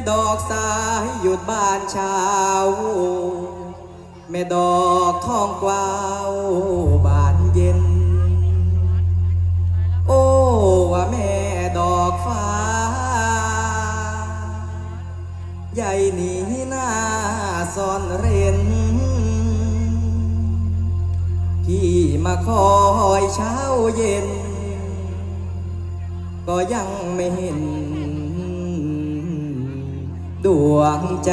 ม่ดอกสายหยุดบ้านเช้า แม่ดอกท้องกวาวบานเย็น โอ้ว่าแม่ดอกฟ้า ใหญ่หนีหน้าซ่อนเร้นพี่มาคอยเช้าเย็น ก็ยังไม่เห็น ดวงใจ